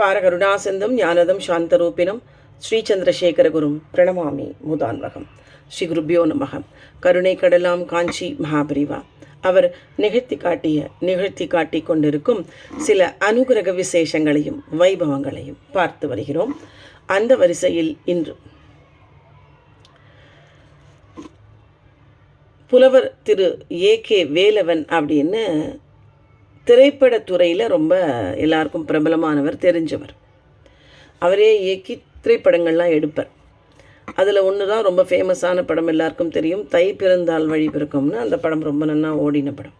பாரகருணாசந்தம் ஞானதம் சாந்தரூபினம் ஸ்ரீ சந்திரசேகரகுரும் பிரணமாமி முதான்வகம் ஸ்ரீ குருபியோ நமகம் கருணை கடலாம் காஞ்சி மகாபிரிவா. அவர் நிகழ்த்தி காட்டிய நிகழ்த்தி காட்டி கொண்டிருக்கும் சில அனுகிரக விசேஷங்களையும் வைபவங்களையும் பார்த்து வருகிறோம். அந்த வரிசையில் இன்று புலவர் திரு ஏ கே வேலவன் அப்படின்னு திரைப்படத்துறையில் ரொம்ப எல்லாருக்கும் பிரபலமானவர் தெரிஞ்சவர். அவரே இயக்கி திரைப்படங்கள்லாம் எடுப்பார். அதில் ஒன்று தான் ரொம்ப ஃபேமஸான படம் எல்லாருக்கும் தெரியும். தை பிறந்தால் வழி பிறக்கும்னு அந்த படம் ரொம்ப நல்லா ஓடின படம்.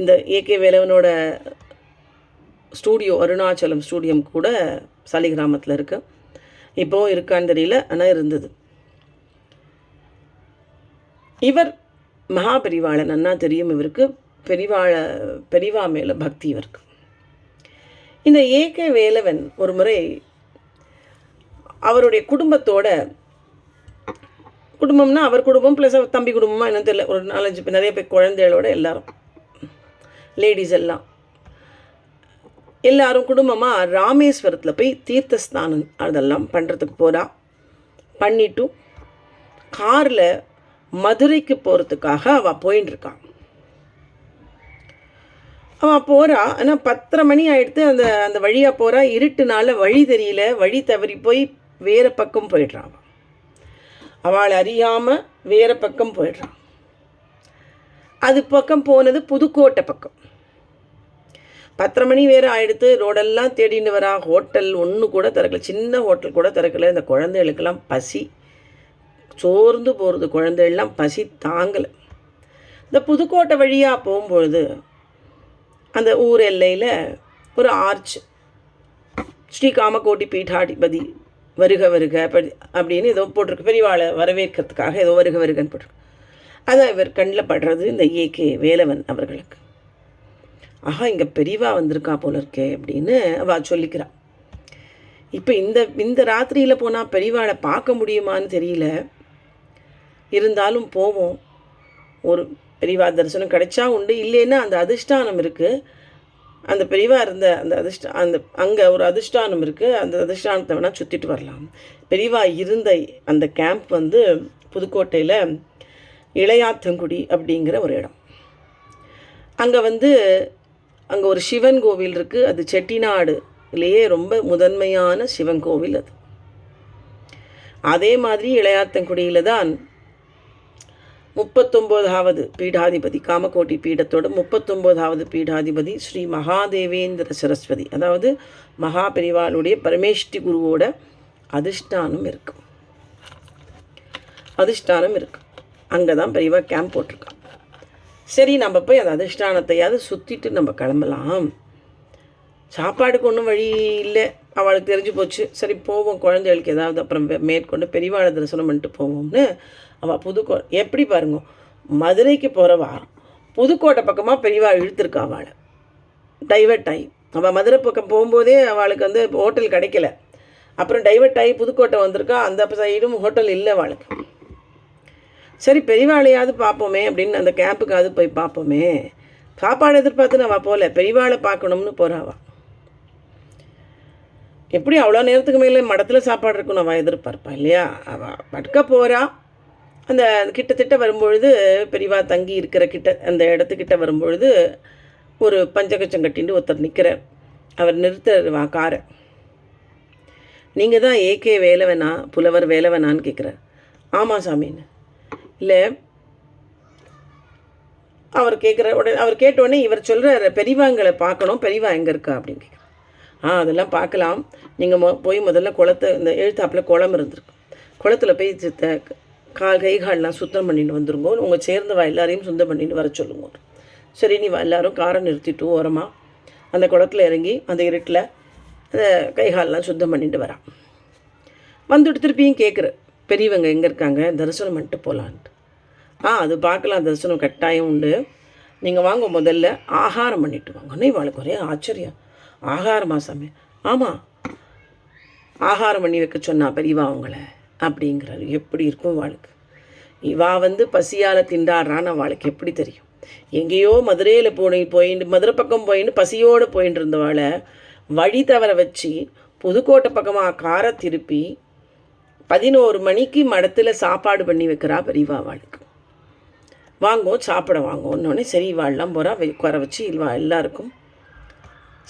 இந்த ஏகே வேலவனோட ஸ்டூடியோ அருணாச்சலம் ஸ்டூடியம் கூட சாலிகிராமத்தில் இருக்குது இப்போவும் இருக்கான்னு தெரியல ஆனால் இருந்தது. இவர் மகாபரிவாளன் அண்ணா தெரியும் இவருக்கு. பெரிவாழ பெரிவா மேலே பக்தி இவருக்கு இந்த ஏக வேலவன் ஒரு முறை அவருடைய குடும்பத்தோட குடும்பம்னா அவர் குடும்பம் ப்ளஸ் அவர் தம்பி குடும்பமாக என்னன்னு தெரியல. ஒரு நாலஞ்சு பேர் நிறைய பேர் குழந்தைகளோட எல்லாரும். லேடிஸ் எல்லாம். எல்லாரும் குடும்பமாக ராமேஸ்வரத்தில் போய் தீர்த்த ஸ்நானம் அதெல்லாம் பண்ணுறதுக்கு போகிறா பண்ணிட்டும். காரில் மதுரைக்கு போகிறதுக்காக அவள் போயின்னு இருக்கான் அவன் போகிறா ஆனால் பத்தரை மணி ஆகிடுத்து அந்த அந்த வழியாக போகிறா இருட்டுனால வழி தெரியல. வழி தவறி போய் வேறு பக்கம் போயிடுறான் அவன். அறியாமல் வேறு பக்கம் போயிடுறான் அது பக்கம் போனது புதுக்கோட்டை பக்கம். பத்தரை மணி வேறு ஆயிடுத்து ரோடெல்லாம் தேடின்னு வரா. ஹோட்டல் ஒன்று கூட திறக்கல. சின்ன ஹோட்டல் கூட திறக்கல. இந்த குழந்தைகளுக்கெல்லாம் பசி. சோர்ந்து போகிறது குழந்தைகள்லாம் பசி தாங்கலை. இந்த புதுக்கோட்டை வழியாக போகும்பொழுது அந்த ஊர் எல்லையில் ஒரு ஆர்ச் ஸ்ரீ காமகோட்டி பீட்டாதிபதி வருக வருக அப்படின்னு ஏதோ போட்டிருக்கு. பெரியவாளை வரவேற்கிறதுக்காக ஏதோ வருக வருகன்னு போட்டிருக்கு. அதான் இவர் கண்ணில் படுறது இந்த ஏகே வேலவன் அவர்களுக்கு. ஆஹா இங்கே பெரியவா வந்திருக்கா போல இருக்கே அப்படின்னு அவள் சொல்லிக்கிறாள் இப்போ இந்த இந்த ராத்திரியில் போனால் பெரியவாளை பார்க்க முடியுமான்னு தெரியல. இருந்தாலும் போவோம். ஒரு பெரியவா தரிசனம் கிடைச்சா உண்டு இல்லைன்னா அந்த அதிர்ஷ்டானம் இருக்குது அந்த பெரியவா இருந்த அந்த அதிர்ஷ்ட அந்த அங்கே ஒரு அதிர்ஷ்டானம் இருக்குது அந்த அதிர்ஷ்டானத்தை வேணால் சுற்றிட்டு வரலாம். பெரியவா இருந்த அந்த கேம்ப் வந்து புதுக்கோட்டையில் இளையாத்தங்குடி அப்படிங்கிற ஒரு இடம். அங்கே வந்து அங்கே ஒரு சிவன் கோவில் இருக்குது அது செட்டிநாடுலேயே ரொம்ப முதன்மையான சிவன் கோவில் அது. அதே மாதிரி இளையாத்தங்குடியில் தான் முப்பத்தொம்போதாவது பீடாதிபதி காமகோட்டி பீடத்தோட முப்பத்தொம்போதாவது பீடாதிபதி ஸ்ரீ மகாதேவேந்திர சரஸ்வதி. அதாவது மகா பெரிவாளுடைய பரமேஷ்டி குருவோட அதிஷ்டானம் இருக்கும் அதிஷ்டானம் இருக்கு. அங்கே தான் பெரியவா கேம்ப் போட்டிருக்கோம் சரி நம்ம போய் அந்த அதிஷ்டானத்தையாவது சுற்றிட்டு நம்ம கிளம்பலாம். சாப்பாடுக்கு ஒன்றும் வழி இல்லை. அவளுக்கு தெரிஞ்சு போச்சு. சரி போவோம். குழந்தைகளுக்கு ஏதாவது அப்புறம் மேற்கொண்டு பெரியவாளை தரிசனம் பண்ணிட்டு போவோம்னு அவள் புதுக்கோ எப்படி பாருங்க மதுரைக்கு போகிறவா புதுக்கோட்டை பக்கமாக பெரியவா இழுத்துருக்கா அவளை. டைவர்ட் ஆகி அவள் மதுரை பக்கம் போகும்போதே அவளுக்கு வந்து ஹோட்டல் கிடைக்கல. அப்புறம் டைவர்ட் ஆகி புதுக்கோட்டை வந்திருக்கா. அந்த சைடும் ஹோட்டல் இல்லை அவளுக்கு. சரி பெரியவாளையாவது பார்ப்போமே அப்படின்னு அந்த கேம்புக்காவது போய் பார்ப்போமே. சாப்பாடு எதிர்பார்த்து நான் போகல பெரியவாளை பார்க்கணும்னு போகிறாவா எப்படி அவ்வளோ நேரத்துக்கு மேலே மடத்தில் சாப்பாடு இருக்கும் அவன் எதிர்பார்ப்பான் இல்லையா? அவள் படுக்க போகிறா அந்த கிட்டத்தட்ட வரும்பொழுது பெரியவா தங்கி இருக்கிற கிட்ட அந்த இடத்துக்கிட்ட வரும்பொழுது ஒரு பஞ்சகச்சம் கட்டின்னு ஒருத்தர் நிற்கிறார் அவர் நிறுத்துறார் வா காரை. நீங்கள் தான் ஏகே வேலவனா புலவர் வேலவனான்னு கேட்குறார் ஆமாம் சாமின்னு. இல்லை அவர் கேட்குற உடனே அவர் கேட்ட உடனே இவர் சொல்கிறார் பெரியவாங்களை பார்க்கணும் பெரியவா எங்கே இருக்கா? அப்படின்னு கேட்குறேன் ஆ அதெல்லாம் பார்க்கலாம். நீங்கள் மொ போய் முதல்ல குளத்தை இந்த எழுத்தாப்பில் குளம் இருந்திருக்கு. குளத்துல போய் சித்த கால் கை கால்லாம் சுத்தம் பண்ணிட்டு வந்துருங்க. உங்கள் சேர்ந்தவா எல்லாரையும் சுத்தம் பண்ணிட்டு வர சொல்லுங்க. சரி நீ வா எல்லாரும் காரை நிறுத்திட்டு ஓரமாக அந்த குளத்துல இறங்கி அந்த இருட்டில் அந்த கைகாலெலாம் சுத்தம் பண்ணிட்டு வரான் வந்துட்டு திருப்பியும் கேட்குற பெரியவங்க எங்கே இருக்காங்க? தரிசனம் பண்ணிட்டு போகலான்ட்டு ஆ அது பார்க்கலாம். தரிசனம் கட்டாயம் உண்டு. நீங்கள் வாங்க முதல்ல ஆகாரம் பண்ணிட்டு வாங்கன்னு இவளுக்கு ஒரே ஆச்சரியம். ஆகாரமா சாமி? ஆமாம் ஆகாரம் பண்ணி வைக்க சொன்னா பெரியவா அவங்கள அப்படிங்கிறாரு. எப்படி இருக்கும் வாழ்க்கை? இவா வந்து பசியால் திண்டாடுறான்னு அவளுக்கு எப்படி தெரியும்? எங்கேயோ மதுரையில் போய் போயின்னு மதுரை பக்கம் போயின்னு பசியோடு போயின்னு இருந்தவாளை வழி தவற வச்சு புதுக்கோட்டை பக்கமாக காரை திருப்பி பதினோரு மணிக்கு மடத்தில் சாப்பாடு பண்ணி வைக்கிறா பெரியவா அவளுக்கு வாங்கோ சாப்பிட வாங்கோன்னொடனே சரி இவாள்லாம் போகிறா உட்கார வச்சு இல்வா எல்லாருக்கும்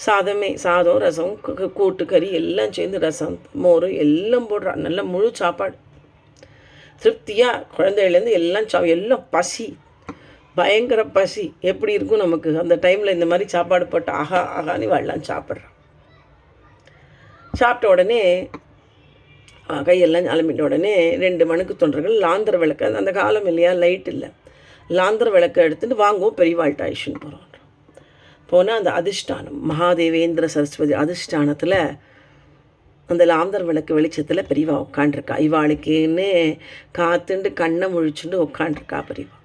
சாதமே சாதம் ரசம் கூட்டு கறி எல்லாம் சேர்ந்து ரசம் மோர் எல்லாம் போடுறான் நல்ல முழு சாப்பாடு. திருப்தியாக குழந்தையிலேருந்து எல்லாம் சா எல்லாம் பசி. பயங்கர பசி. எப்படி இருக்கும் நமக்கு? அந்த டைமில் இந்த மாதிரி சாப்பாடு போட்டு ஆகா ஆகான்னு வாழலாம் சாப்பிட்றான். சாப்பிட்ட உடனே ஆ, கையெல்லாம் அலம்பிட்ட உடனே ரெண்டு மணுக்கு தொண்டர்கள் லாந்தர் விளக்கு அந்த- காலம் இல்லையா? லைட் இல்லை. லாந்தர் விளக்கை எடுத்துகிட்டு வாங்குவோம் பெரியவாழ்கிட்ட ஆயிஷன் போகிறோம் போனால் அந்த அதிஷ்டானம் மகாதேவேந்திர சரஸ்வதி அதிஷ்டானத்தில் அந்த லாந்தர் விளக்கு வெளிச்சத்தில் பெரியவா உட்காண்டிருக்கா இவாளுக்குன்னு காத்துண்டு கண்ணை முழிச்சுண்டு உட்காண்டிருக்கா பெரியவா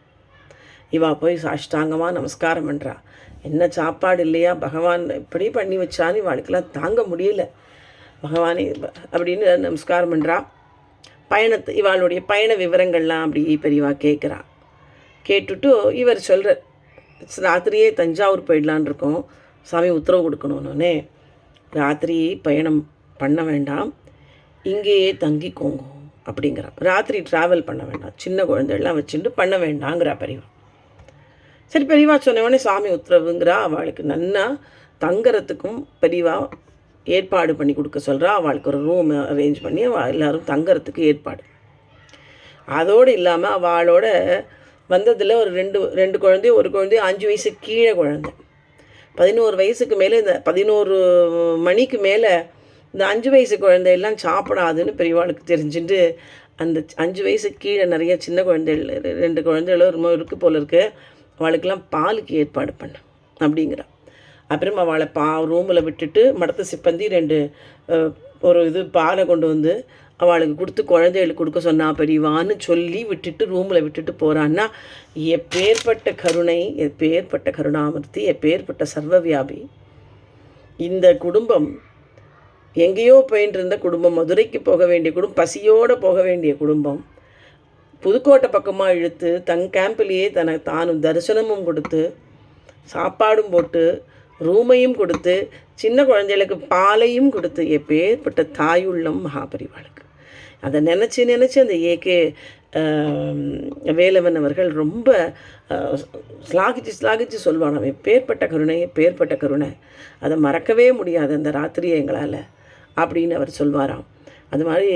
இவா போய் சாஷ்டாங்கமாக நமஸ்காரம் பண்ணுறா என்ன சாப்பாடு இல்லையா? பகவான் இப்படி பண்ணி வச்சான்னு இவாளுக்கெல்லாம் தாங்க முடியல. பகவானே அப்படின்னு நமஸ்காரம் பண்ணுறா பயணத்து இவாளுடைய பயண விவரங்கள்லாம் அப்படி பெரியவா கேட்குறா கேட்டுட்டு இவர் சொல்கிறார் ராத்திரியே தஞ்சாவூர் போயிடலான் இருக்கோம். சாமி உத்தரவு கொடுக்கணுன்னே ராத்திரி பயணம் பண்ண வேண்டாம். இங்கேயே தங்கிக்கோங்க அப்படிங்கிறான் ராத்திரி ட்ராவல் பண்ண வேண்டாம். சின்ன குழந்தைகள்லாம் வச்சுட்டு பண்ண வேண்டாங்கிறா பெரியவா. சரி பெரியவா சொன்ன உடனே சாமி உத்தரவுங்கிறா. அவளுக்கு நன்னா தங்கறதுக்கும் பெரியவா ஏற்பாடு பண்ணி கொடுக்க சொல்கிறா அவளுக்கு ஒரு ரூம் அரேஞ்ச் பண்ணி அவள் எல்லோரும் தங்கறதுக்கு ஏற்பாடு. அதோடு இல்லாமல் அவளோட வந்ததில் ஒரு ரெண்டு ரெண்டு குழந்தை ஒரு குழந்தை அஞ்சு வயசு கீழே குழந்தை. பதினோரு வயசுக்கு மேலே இந்த பதினோரு மணிக்கு மேலே இந்த அஞ்சு வயசு குழந்தையெல்லாம் சாப்பிடாதுன்னு பெரியவாளுக்கு தெரிஞ்சுட்டு அந்த அஞ்சு வயசு கீழே நிறைய சின்ன குழந்தைகள் ரெண்டு குழந்தைகளோ ரொம்ப இருக்குது போல இருக்கு. அவளுக்கெல்லாம் பாலுக்கு ஏற்பாடு பண்ண அப்படிங்கிறா. அப்புறம் அவளை பா ரூமில் விட்டுட்டு மடத்து சிப்பந்தி ரெண்டு ஒரு இது பாலை கொண்டு வந்து அவளுக்கு கொடுத்து குழந்தைகளுக்கு கொடுக்க சொன்னா பெரியவான்னு சொல்லி விட்டுட்டு ரூமில் விட்டுட்டு போகிறான்னா எப்பேற்பட்ட கருணை எப்பேற்பட்ட கருணாமூர்த்தி எப்பேற்பட்ட சர்வவியாபி. இந்த குடும்பம் எங்கேயோ போயின்னு இருந்த குடும்பம் மதுரைக்கு போக வேண்டிய குடும்பம் பசியோடு போக வேண்டிய குடும்பம் புதுக்கோட்டை பக்கமாக இழுத்து தன் கேம்பிலேயே தனக்கு தானும் தரிசனமும் கொடுத்து சாப்பாடும் போட்டு ரூமையும் கொடுத்து சின்ன குழந்தைகளுக்கு பாலையும் கொடுத்து எப்பேற்பட்ட தாயுள்ளம் மகாபரிவாளுக்கு. அதை நினச்சி நினச்சி அந்த ஏகே வேலவன் அவர்கள் ரொம்ப ஸ்லாகிச்சு ஸ்லாகிச்சு சொல்வான் அவன் எப்பேற்பட்ட கருணை பேர்பட்ட கருணை. அதை மறக்கவே முடியாது அந்த ராத்திரியை எங்களால் அப்படின்னு அவர் சொல்வாராம். அது மாதிரி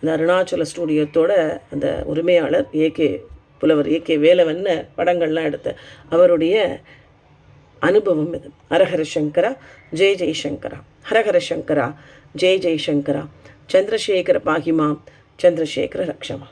இந்த அருணாச்சல ஸ்டூடியோத்தோட அந்த உரிமையாளர் ஏகே புலவர் ஏகே வேலவன்னு படங்கள்லாம் எடுத்த அவருடைய அனுபவம் இது. ஹரஹர சங்கரா ஜெய் ஜெய்சங்கரா. ஹரஹர சங்கரா ஜெய் ஜெய்சங்கரா. சந்திரசேகர பாகிமா சந்திரசேகர ரக்ஷமா.